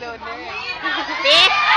loader. See?